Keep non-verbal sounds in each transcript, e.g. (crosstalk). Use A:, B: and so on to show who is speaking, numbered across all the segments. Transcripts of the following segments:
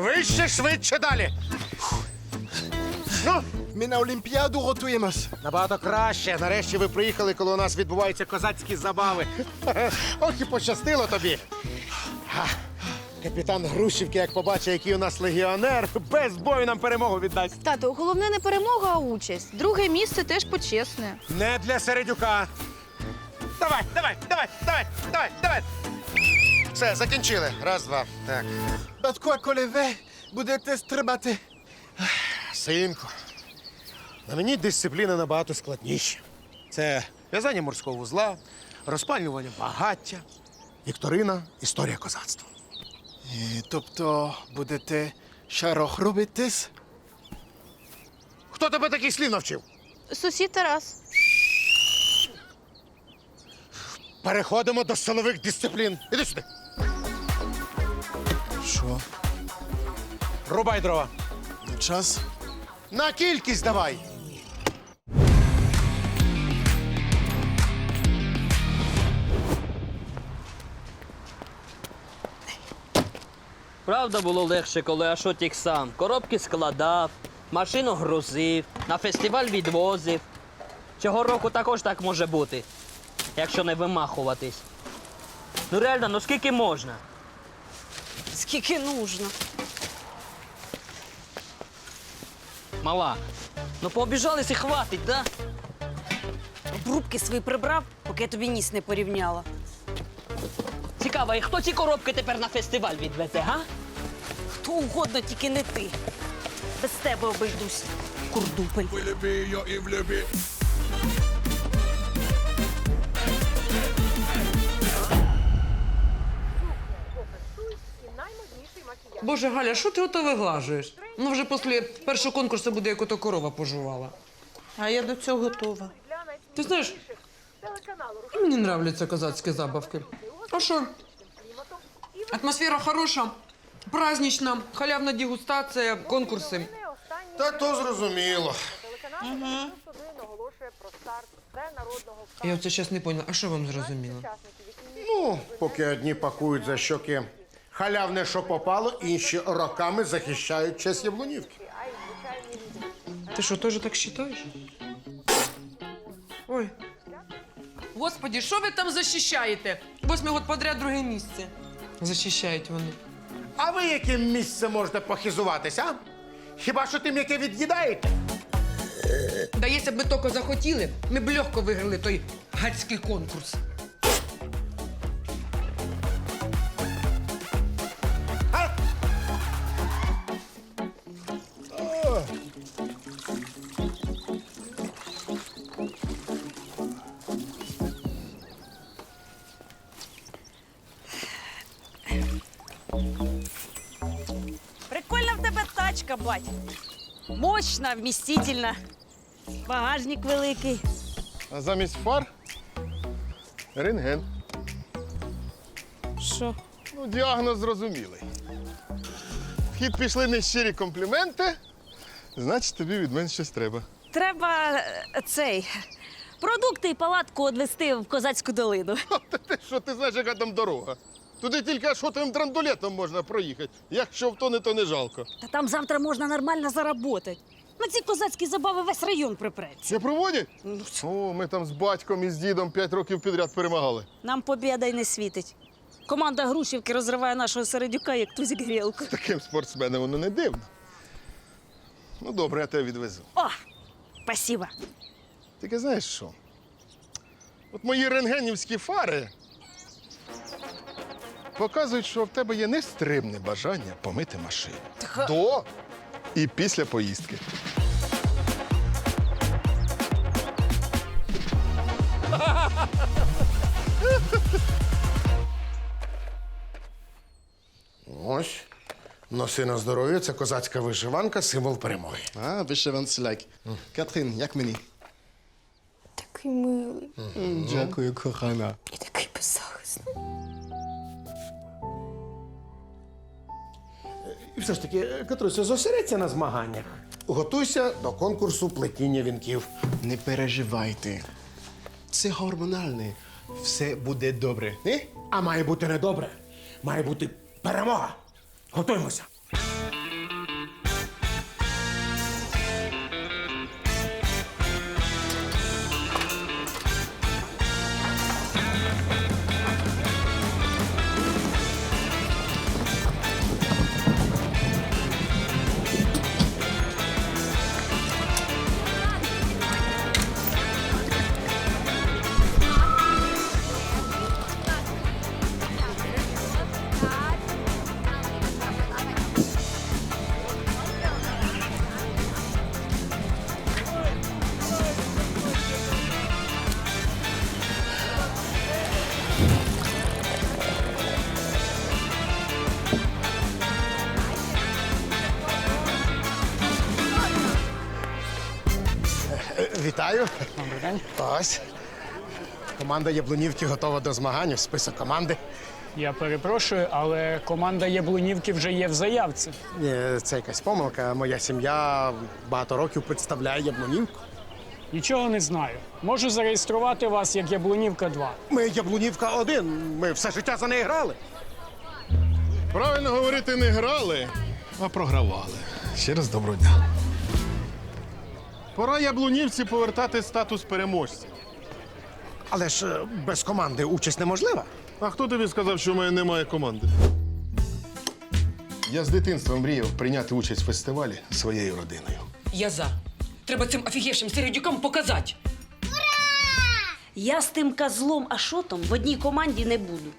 A: Вище, швидше далі. Ну,
B: Ми на Олімпіаду готуємось.
A: набагато краще. Нарешті ви приїхали, коли у нас відбуваються козацькі забави. (laughs) Ох і пощастило тобі. Га. Капітан Грушівки, як побачить, який у нас легіонер, без бою нам перемогу віддасть.
C: Тату, головне не перемога, а участь. Друге місце теж почесне.
A: Не для середюка. Давай, давай, давай, давай, давай, давай. Все, закінчили. Раз, два. Так.
B: Батько, коли ви будете стрибати.
A: Синку, на мені дисципліна набагато складніша. Це в'язання морського вузла, розпалювання багаття, вікторина, історія козацтва.
B: І, тобто будете шарох робитись?
A: Хто тебе таких слів навчив?
C: Сусід Тарас.
A: Переходимо до силових дисциплін. Іди сюди.
B: Що?
A: Рубай дрова.
B: Час?
A: На кількість давай.
D: Правда було легше, коли Ашотік сам. Коробки складав, машину грузив, на фестиваль відвозив. Цього року також так може бути, якщо не вимахуватись. Ну реально, ну скільки можна?
E: Скільки нужно.
D: Мала. Ну пообіжались і хватить, да?
E: Обрубки свої прибрав, поки я тобі ніс не порівняла.
D: Цікаво, і хто ці коробки тепер на фестиваль відвезе, га?
E: Хто угодно, тільки не ти. Без тебе обійдусь, курдупель.
F: Боже, Галя, що ти ото виглажуєш? Ну, вже після першого конкурсу буде, як ото корова пожувала.
G: А я до цього готова.
F: Ти знаєш, мені нравляться козацькі забавки. А що? Атмосфера хороша, празднична, халявна дегустація, конкурси.
A: Та то зрозуміло.
F: Я оце зараз не поняла, а що вам зрозуміло?
A: Ну, поки одні пакують за щоки халявне, що попало, інші роками захищають честь Яблунівки.
F: Ти що, теж так вважаєш? Ой. Господи, що ви там захищаєте? Восьмий год подряд друге місце. Захищають вони.
A: А ви яким місцем можете похизуватися? а? Хіба що тим, яке від'їдаєте?
F: Да якщо б ми тільки захотіли, ми б легко виграли той гадський конкурс.
E: Тебе бать. Мощна, вмістительна. Багажник великий.
H: А замість фар рентген.
E: Що?
H: Ну, діагноз зрозумілий. В хід пішли нещирі компліменти, значить тобі від мене щось треба.
E: Треба е, цей. Продукти і палатку відвести в козацьку долину.
H: Та ти що ти знаєш, яка там дорога? Туди тільки шотовим драндулетом можна проїхати. Якщо втоне, то не жалко.
E: Та там завтра можна нормально заработати. На ці козацькі забави весь район припреться.
H: Не проводять? О, ми там з батьком і з дідом п'ять років підряд перемагали.
E: Нам побіда й не світить. Команда Грушівки розриває нашого середюка, як тузик грілку.
H: Таким спортсменам воно не дивно. Ну, добре, я тебе відвезу.
E: О, спасибо.
H: Тільки знаєш що? От мої рентгенівські фари показують, що в тебе є нестримне бажання помити машину. До і після поїздки.
A: Ось. Носи на здоров'я, це козацька вишиванка, символ перемоги.
B: А, вишиванці лайк. Катрин, як мені?
C: Такий милий
B: Дякую, кохана.
C: і такий
A: І все ж таки, Катруся, зосередься на змаганнях. Готуйся до конкурсу плетіння вінків.
B: Не переживайте. Це гормональне. Все буде добре.
A: Ні? А має бути не добре. Має бути перемога. Готуємося. День. Ось. Команда Яблунівки готова до змагань. Список команди.
I: Я перепрошую, але команда Яблунівки вже є в заявці.
A: Ні, це якась помилка. Моя сім'я багато років представляє Яблунівку.
I: Нічого не знаю. Можу зареєструвати вас як Яблунівка 2.
A: Ми Яблунівка 1. Ми все життя за неї грали.
H: Правильно говорити, не грали, а програвали. Ще раз доброго дня. Пора яблунівці повертати статус переможця.
A: Але ж е, без команди участь неможлива.
H: А хто тобі сказав, що в мене немає команди? Я з дитинства мріяв прийняти участь в фестивалі своєю родиною.
F: Я за. Треба цим офігівшим середюкам показати.
E: Я з тим козлом Ашотом в одній команді не буду.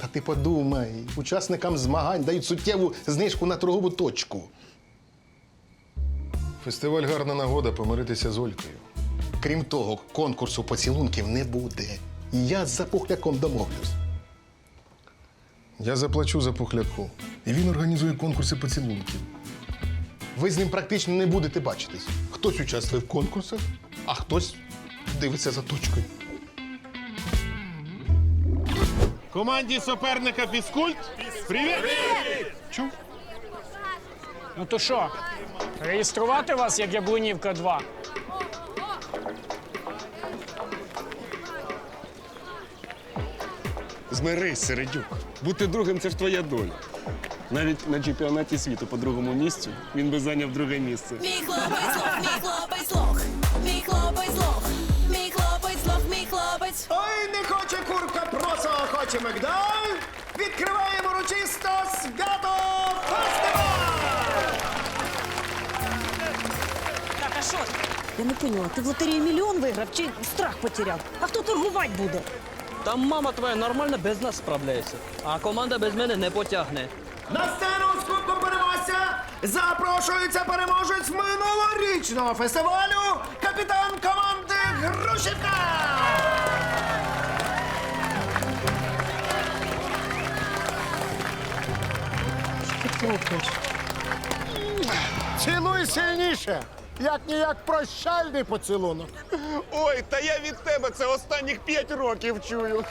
H: Та ти подумай, учасникам змагань дають суттєву знижку на торгову точку. Фестиваль гарна нагода помиритися з Олькою. Крім того, конкурсу поцілунків не буде. І я з запухляком домовлюсь. Я заплачу запухляку. І він організує конкурси поцілунків. Ви з ним практично не будете бачитись. Хтось участвує в конкурсах, а хтось дивиться за точкою. Команді суперника фізкульт. Привіт! Чув?
I: Ну то що, реєструвати вас як Яблунівка 2?
J: Змирись, Середюк. Бути другим це ж твоя доля. Навіть на чемпіонаті світу по другому місцю він би зайняв друге місце.
K: Мій хлопець лох, мій хлопець лох, мій хлопець лох, мій хлопець лох, мій хлопець.
A: Ой, не хоче курка проса, а хоче мигдаль. Відкриваємо урочисто свято
E: я не поняла, ти в лотерею мільйон виграв чи страх потеряв? А хто торгувати буде?
D: Там мама твоя нормально без нас справляється, а команда без мене не потягне.
A: На сцену з кубком переможця запрошується переможець минулорічного фестивалю капітан команди Грушівка! Цілуй сильніше, як ніяк прощальний поцілунок.
J: Ой, та я від тебе це останніх п'ять років чую.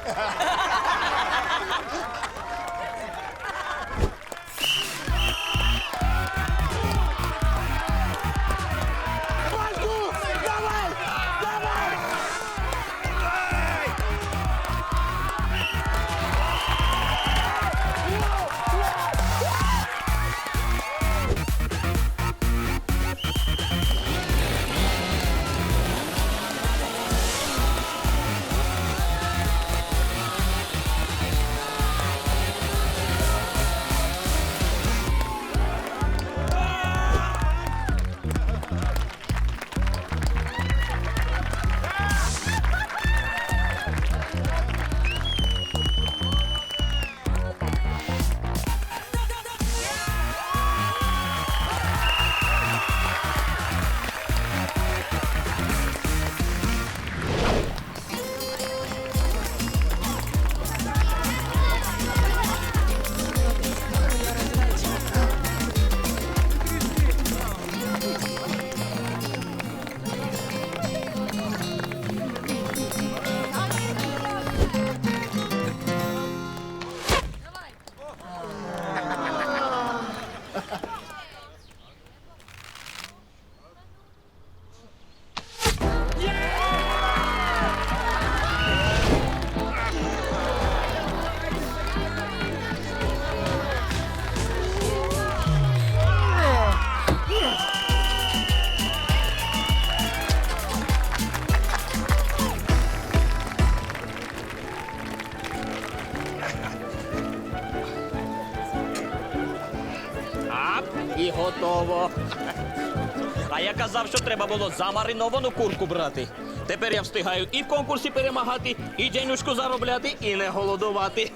D: Треба було замариновану курку брати. Тепер я встигаю і в конкурсі перемагати, і денюшку заробляти, і не голодувати.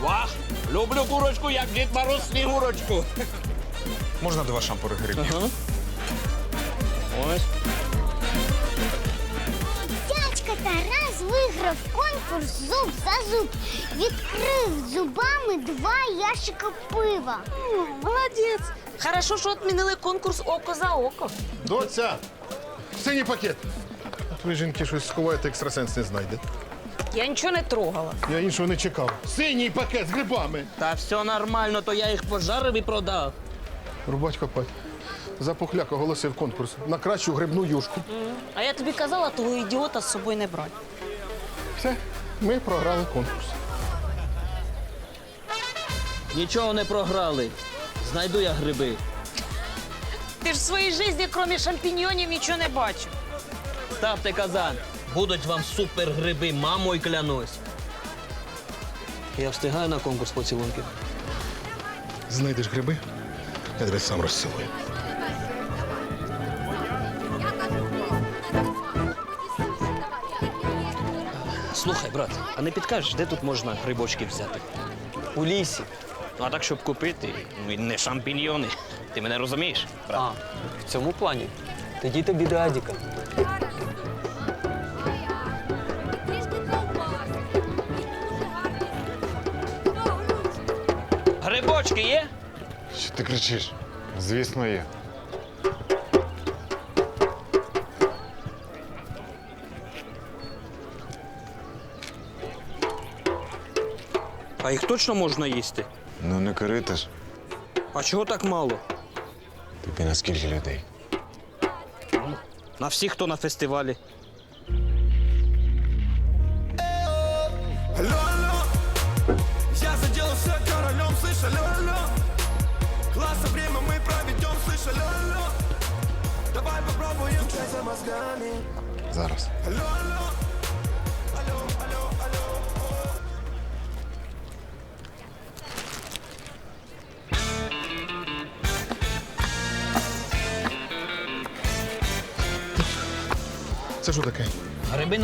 D: Вах! Люблю курочку, як Дід Мороз снігурочку.
J: Можна два шампури грибів?
D: Ось.
K: Дядька Тарас виграв конкурс зуб за зуб. Відкрив зубами два ящика пива.
G: Молодець.
E: Хорошо, що відмінили конкурс око за око.
H: Доця! Синій пакет! Ви жінки щось сховаєте, екстрасенс не знайде.
E: Я нічого не трогала.
H: Я іншого не чекав. Синій пакет з грибами!
D: Та все нормально, то я їх пожарив і продав.
H: Рубать копать. Запухляк оголосив конкурс на кращу грибну юшку.
E: А я тобі казала, того ідіота з собою не брати.
H: Все, ми програли конкурс.
D: Нічого не програли. Знайду я гриби.
E: Ти ж в своїй житті, крім шампіньйонів, нічого не бачив.
D: Ставте казан. Будуть вам супер гриби, мамою клянусь. Я встигаю на конкурс поцілунків.
H: Знайдеш гриби, я тебе сам розцілую.
D: Слухай, брат, а не підкажеш, де тут можна грибочки взяти? У лісі. Ну, а так, щоб купити, ну і не шампіньйони. Ти мене розумієш? Брат?
L: А, в цьому плані. Тоді тобі до Адіка.
D: Грибочки є?
H: Що ти кричиш? Звісно, є.
D: А їх точно можна їсти?
J: Ну не корити ж.
D: А чого так мало?
J: Тобі на скільки людей?
D: На всіх, хто на фестивалі.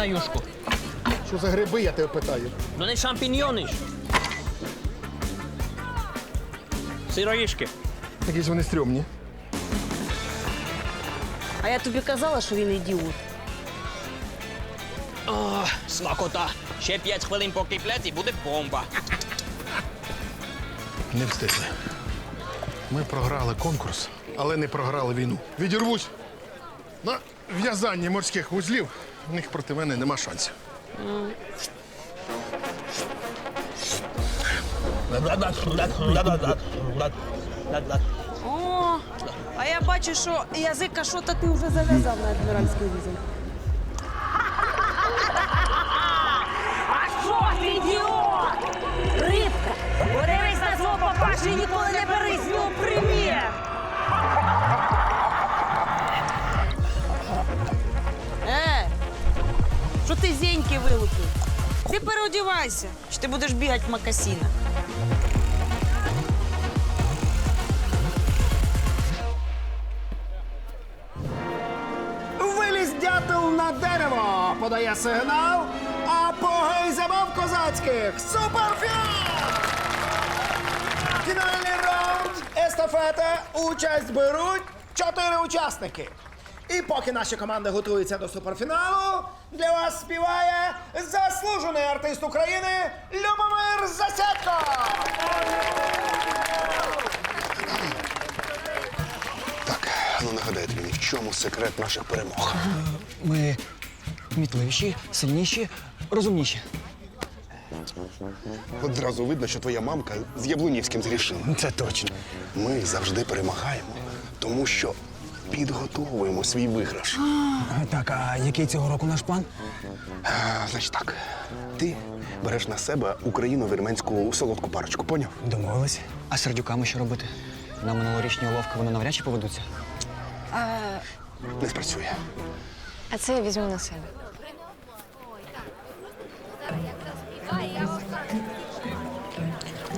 D: На юшку.
H: Що за гриби, я тебе питаю?
D: Ну не шампіньйони ж. Сироїшки.
H: Якісь вони стрьомні.
E: А я тобі казала, що він ідіот.
D: О, смакота. Ще 5 хвилин покиплять і буде бомба.
H: Не встигли. Ми програли конкурс, але не програли війну. Відірвусь на в'язанні морських вузлів. У них проти мене нема шансів.
E: О, а я бачу, що язика що то ти вже зав'язав на адміральський візин. А що ти, ідіот? Рибка, подивись на свого папашу і ніколи не ти зеньки вилупив? Ти переодівайся, чи ти будеш бігати в макасінах.
I: Виліз дятел на дерево, подає сигнал, а погей забав козацьких. Суперфіал! Фінальний раунд естафета. Участь беруть чотири учасники. І поки наші команди готуються до суперфіналу, для вас співає заслужений артист України Любомир Засядко!
B: Так, ну нагадайте мені, в чому секрет наших перемог?
L: Ми кмітливіші, сильніші, розумніші.
B: Одразу видно, що твоя мамка з Яблунівським зрішила.
L: Це точно.
B: Ми завжди перемагаємо, тому що підготовуємо свій виграш.
L: Так, а який цього року наш план?
B: А, значить так, ти береш на себе україно-вірменську солодку парочку, поняв?
L: Домовились. А з сердюками що робити? На минулорічні уловки вони навряд чи поведуться.
B: Не спрацює.
C: А це я візьму на себе.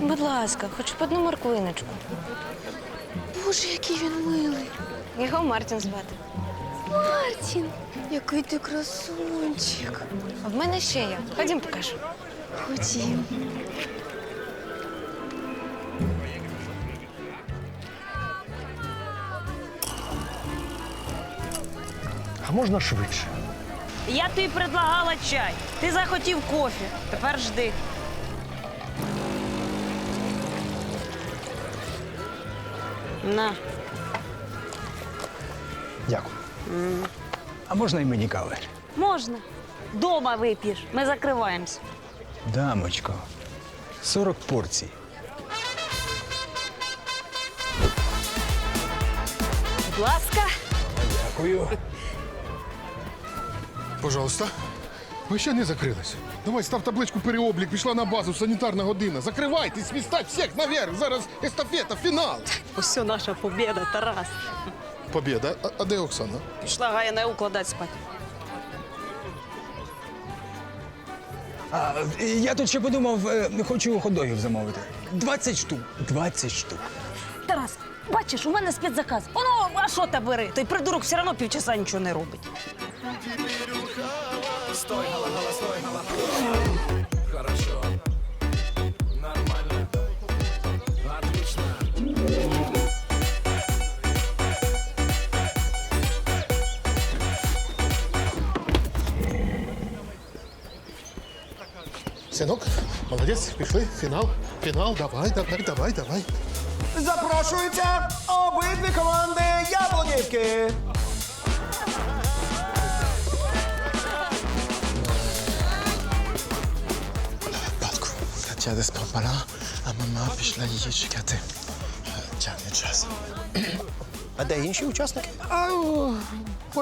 C: Будь ласка, хоч б одну морквиночку. Боже, який він милий. Його Мартін звати. Мартін, який ти красунчик. А в мене ще є. Ходім покажу. Ходім.
H: А можна швидше?
E: Я тобі предлагала чай. Ти захотів кофі. Тепер жди. На.
B: Дякую.
L: А можна і мені кави?
E: Можна. Дома вип'єш. Ми закриваємось.
L: Дамочко, 40 порцій.
E: Будь ласка.
L: Дякую.
H: Пожалуйста. Ви ще не закрилися. Давай став табличку переоблік, пішла на базу, санітарна година. Закривайтесь, свістать всіх наверх. Зараз естафета, фінал.
G: Ось наша побіда, Тарас.
H: Побєда. А, а де Оксана?
G: Пішла Гая не укладати спати.
L: А, я тут ще подумав, е, хочу ходогів замовити. 20 штук. 20 штук.
E: Тарас, бачиш, у мене спецзаказ. Воно, а що ти бери? Той придурок все одно півчаса нічого не робить.
H: Синок, молодець, пішли. Фінал. Фінал, давай, давай, давай, давай.
I: Запрошуються обидві команди Яблунівки.
A: Батку, Катя десь пропала, а мама пішла її чекати. Тягне час.
I: А де інші учасники?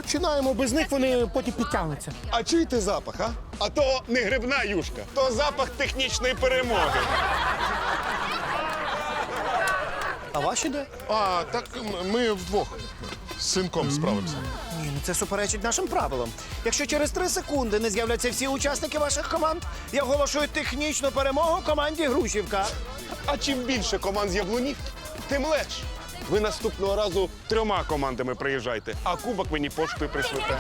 A: Починаємо без них, вони потім підтягнуться.
J: А чуєте запах, а? А то не грибна юшка, то запах технічної перемоги.
I: А ваші де?
H: А, так м- ми вдвох з синком справимося.
I: Ні, ну це суперечить нашим правилам. Якщо через три секунди не з'являться всі учасники ваших команд, я оголошую технічну перемогу команді Грушівка.
J: А чим більше команд з яблунів, тим легше. Ви наступного разу трьома командами приїжджайте, а кубок мені поштою пришлете.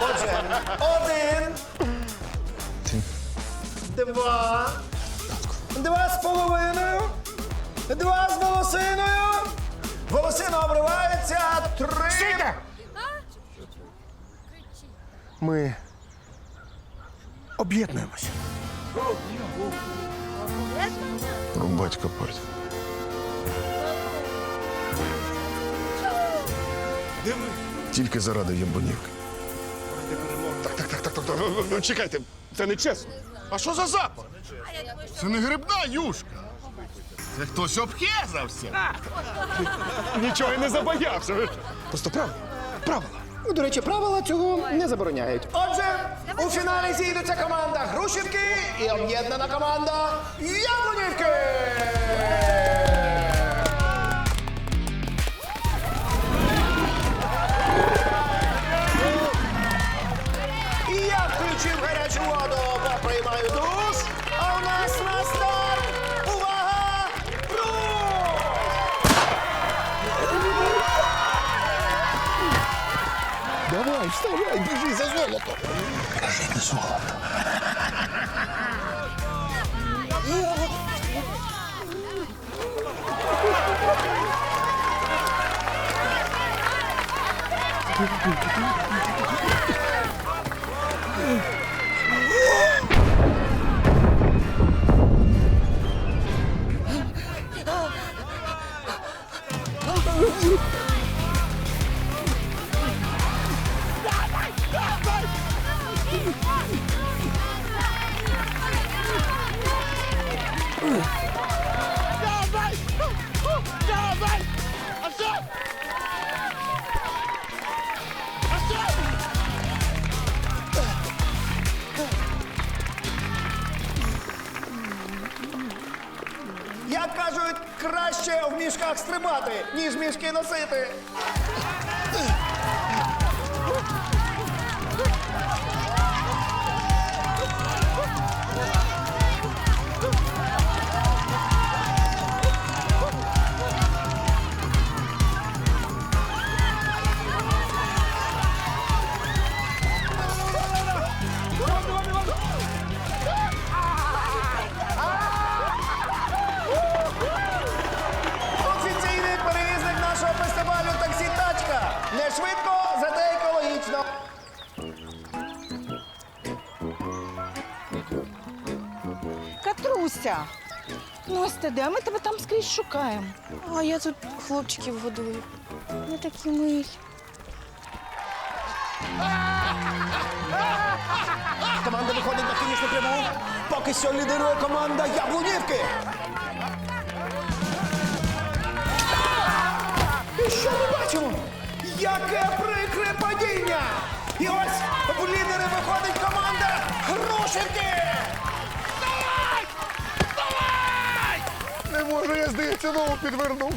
I: Отже, один. Два. Два з половиною. Два з волосиною. Волосина обривається. Три.
A: Стійте! Ми об'єднуємося.
H: Рубать копать. Тільки заради ябанівки.
J: Так, так, так, так, так, так. Ну, ну, Чекайте, це не чесно.
H: А що за запах? Це не грибна юшка. Це хтось обхезався.
J: Нічого я не забоявся. Просто правда. Правила.
I: Ну, До речі, правила цього не забороняють. Отже, у фіналі зійдуться команда Грушівки і об'єднана команда Яблунівки.
H: Давай, вставай, біжи за золото.
I: Як краще в мішках стрибати, ніж мішки носити.
G: Катруся,
E: Настя, де? Ми тебе там скрізь шукаємо.
C: А я тут хлопчиків годую. Вони такі милі.
I: Команда виходить на фінішну пряму. Поки що лідирує команда Яблунівки. І що ми бачимо? Яке прикре падіння! І ось в лідери виходить команда Грушенки! Давай! Давай!
H: Не можу, я здається, ногу підвернув.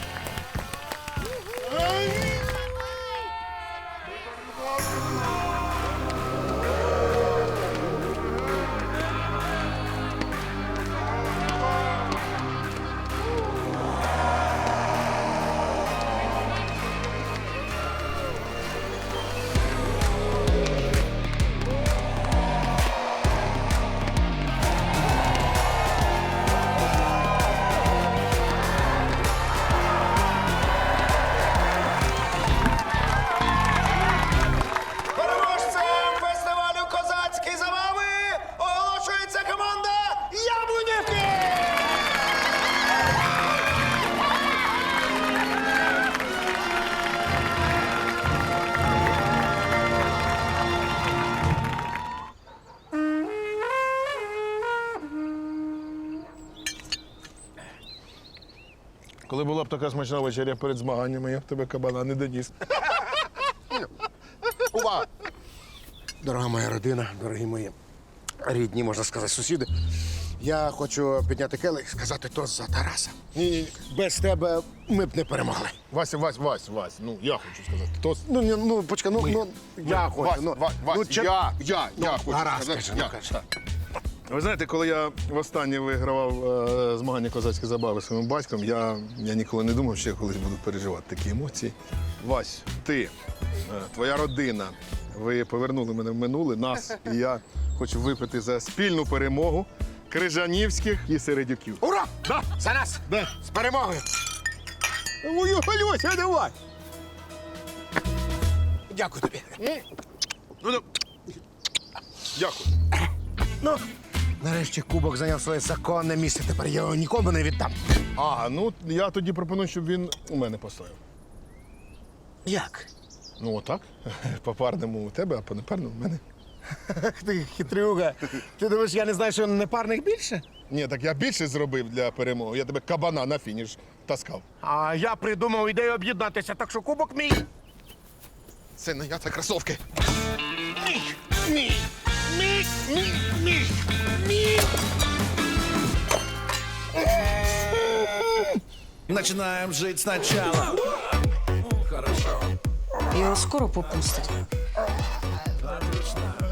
I: Переможцем
H: Коли була б така смачна вечеря перед змаганнями, я б тебе кабана не доніс.
A: Увага! Дорога моя родина, дорогі мої рідні, можна сказати, сусіди. Я хочу підняти келих і сказати тост за Тараса.
H: Ні, ні,
A: Без тебе ми б не перемогли.
H: Вася, Вась, Вась, Вась. Ну, я хочу сказати. Тост.
A: Ну, ні, ну, почекай, ну, ну я хочу.
H: Вась,
A: ну,
H: Вась, Вась,
A: ну, чи-
H: я, я,
A: Ну,
H: я хочу
A: гаразд,
H: сказати.
A: кажи, ну,
H: я.
A: кажи.
H: Ви знаєте, коли я востаннє вигравав е, змагання козацькі забави своїм батьком, я, я ніколи не думав, що я колись буду переживати такі емоції. Вась, ти, е, твоя родина, ви повернули мене в минуле, нас, і я хочу випити за спільну перемогу крижанівських і середюків.
A: Ура! Да. За нас!
H: Да.
A: З перемогою!
H: Ой, Альося, давай!
A: Дякую тобі.
H: Ну, ну. Дякую.
A: Ну, нарешті кубок зайняв своє законне місце. Тепер я його нікому не віддам.
H: А, ну я тоді пропоную, щоб він у мене постояв.
A: Як?
H: Ну, отак. (laughs) По парному у тебе, а по непарному в мене.
A: Ти хитрюга. Ти думаєш, я не знаю, що непарних більше?
H: Ні, так я більше зробив для перемоги. Я тебе кабана на фініш таскав.
A: А я придумав ідею об'єднатися, так що кубок мій.
H: Це не я, це кросовки.
A: Мій! Мій! Мій! Мій! Мій! Мій!
K: Начинаем жить сначала.
G: Його скоро попустять.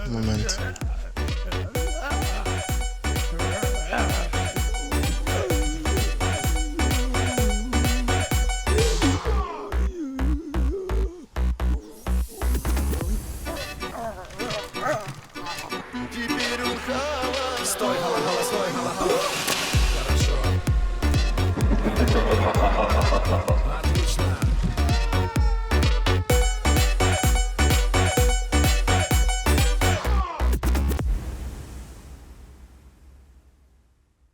H: Момент.